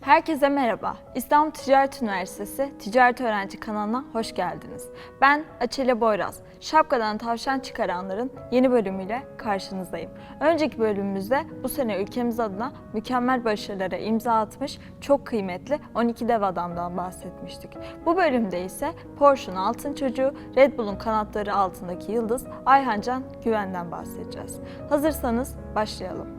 Herkese merhaba. İstanbul Ticaret Üniversitesi Ticaret Öğrenci kanalına hoş geldiniz. Ben Açelya Boyraz. Şapkadan tavşan çıkaranların yeni bölümüyle karşınızdayım. Önceki bölümümüzde bu sene ülkemiz adına mükemmel başarılara imza atmış çok kıymetli 12 dev adamdan bahsetmiştik. Bu bölümde ise Porsche'un altın çocuğu, Red Bull'un kanatları altındaki yıldız Ayhan Can Güven'den bahsedeceğiz. Hazırsanız başlayalım.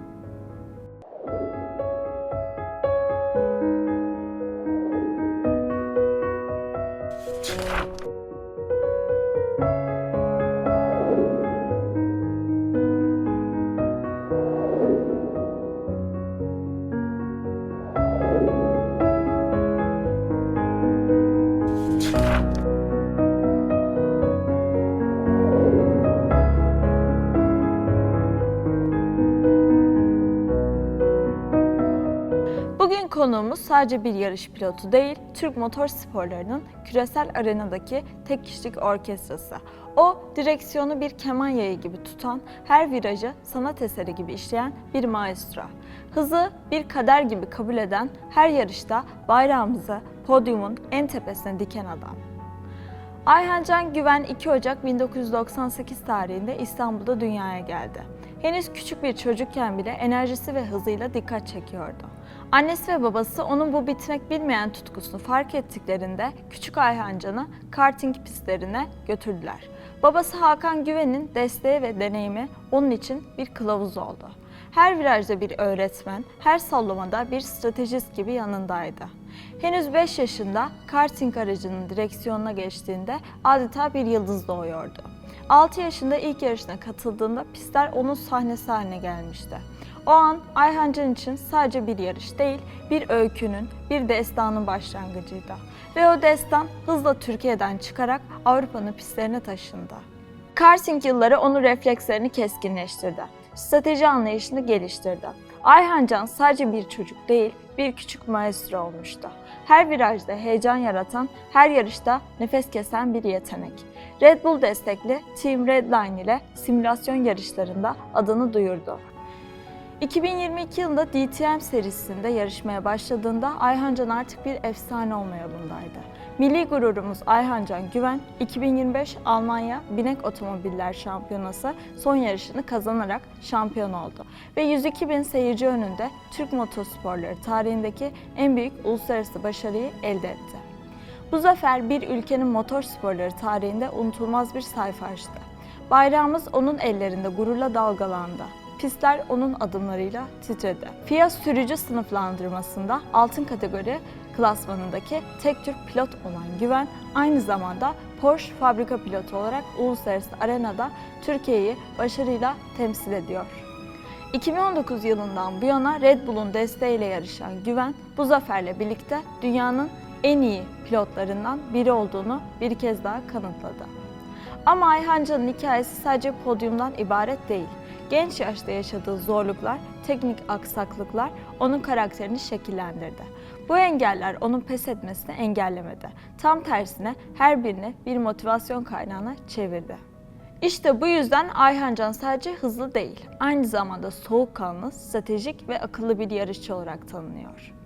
Konuğumuz sadece bir yarış pilotu değil, Türk motor sporlarının küresel arenadaki tek kişilik orkestrası. O, direksiyonu bir keman yayı gibi tutan, her virajı sanat eseri gibi işleyen bir maestro. Hızı bir kader gibi kabul eden, her yarışta bayrağımızı podyumun en tepesine diken adam. Ayhan Can Güven 2 Ocak 1998 tarihinde İstanbul'da dünyaya geldi. Henüz küçük bir çocukken bile enerjisi ve hızıyla dikkat çekiyordu. Annesi ve babası onun bu bitmek bilmeyen tutkusunu fark ettiklerinde küçük Ayhan Can'ı karting pistlerine götürdüler. Babası Hakan Güven'in desteği ve deneyimi onun için bir kılavuz oldu. Her virajda bir öğretmen, her sallamada bir stratejist gibi yanındaydı. Henüz 5 yaşında karting aracının direksiyonuna geçtiğinde adeta bir yıldız doğuyordu. 6 yaşında ilk yarışına katıldığında pistler onun sahnesi haline gelmişti. O an Ayhan Can için sadece bir yarış değil, bir öykünün, bir destanın başlangıcıydı. Ve o destan hızla Türkiye'den çıkarak Avrupa'nın pistlerine taşındı. Karting yılları onun reflekslerini keskinleştirdi. Strateji anlayışını geliştirdi. Ayhan Can sadece bir çocuk değil, bir küçük maestro olmuştu. Her virajda heyecan yaratan, her yarışta nefes kesen bir yetenek. Red Bull destekli Team Redline ile simülasyon yarışlarında adını duyurdu. 2022 yılında DTM serisinde yarışmaya başladığında Ayhan Can artık bir efsane olma yolundaydı. Milli gururumuz Ayhan Can Güven, 2025 Almanya Binek Otomobiller Şampiyonası son yarışını kazanarak şampiyon oldu. Ve 102 bin seyirci önünde Türk motosporları tarihindeki en büyük uluslararası başarıyı elde etti. Bu zafer bir ülkenin motor sporları tarihinde unutulmaz bir sayfa açtı. Bayrağımız onun ellerinde gururla dalgalandı. Pistler onun adımlarıyla titredi. FIA sürücü sınıflandırmasında altın kategori klasmanındaki tek Türk pilot olan Güven aynı zamanda Porsche fabrika pilotu olarak uluslararası arenada Türkiye'yi başarıyla temsil ediyor. 2019 yılından bu yana Red Bull'un desteğiyle yarışan Güven bu zaferle birlikte dünyanın en iyi pilotlarından biri olduğunu bir kez daha kanıtladı. Ama Ayhan Can'ın hikayesi sadece podyumdan ibaret değil. Genç yaşta yaşadığı zorluklar, teknik aksaklıklar onun karakterini şekillendirdi. Bu engeller onun pes etmesini engellemedi. Tam tersine her birini bir motivasyon kaynağına çevirdi. İşte bu yüzden Ayhan Can sadece hızlı değil, aynı zamanda soğukkanlı, stratejik ve akıllı bir yarışçı olarak tanınıyor.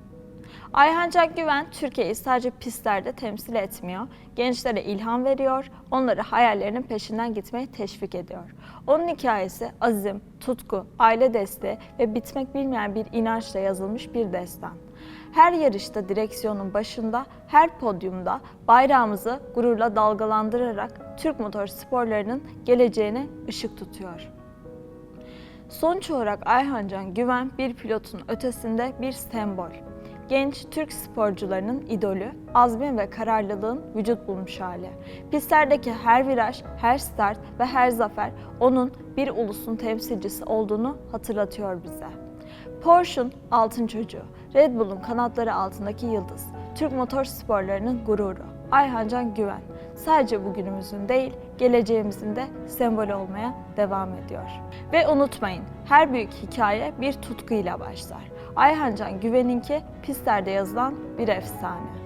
Ayhan Güven Türkiye'yi sadece pistlerde temsil etmiyor, gençlere ilham veriyor, onları hayallerinin peşinden gitmeye teşvik ediyor. Onun hikayesi azim, tutku, aile desteği ve bitmek bilmeyen bir inançla yazılmış bir destan. Her yarışta direksiyonun başında, her podyumda bayrağımızı gururla dalgalandırarak Türk motor sporlarının geleceğine ışık tutuyor. Sonuç olarak Ayhan Can Güven bir pilotun ötesinde bir sembol. Genç Türk sporcularının idolü, azmin ve kararlılığın vücut bulmuş hali. Pistlerdeki her viraj, her start ve her zafer onun bir ulusun temsilcisi olduğunu hatırlatıyor bize. Porsche'un altın çocuğu, Red Bull'un kanatları altındaki yıldız, Türk motor sporlarının gururu, Ayhan Can Güven. Sadece bugünümüzün değil, geleceğimizin de sembolü olmaya devam ediyor. Ve unutmayın, her büyük hikaye bir tutkuyla başlar. Ayhan Can Güven'inki pistlerde yazılan bir efsane.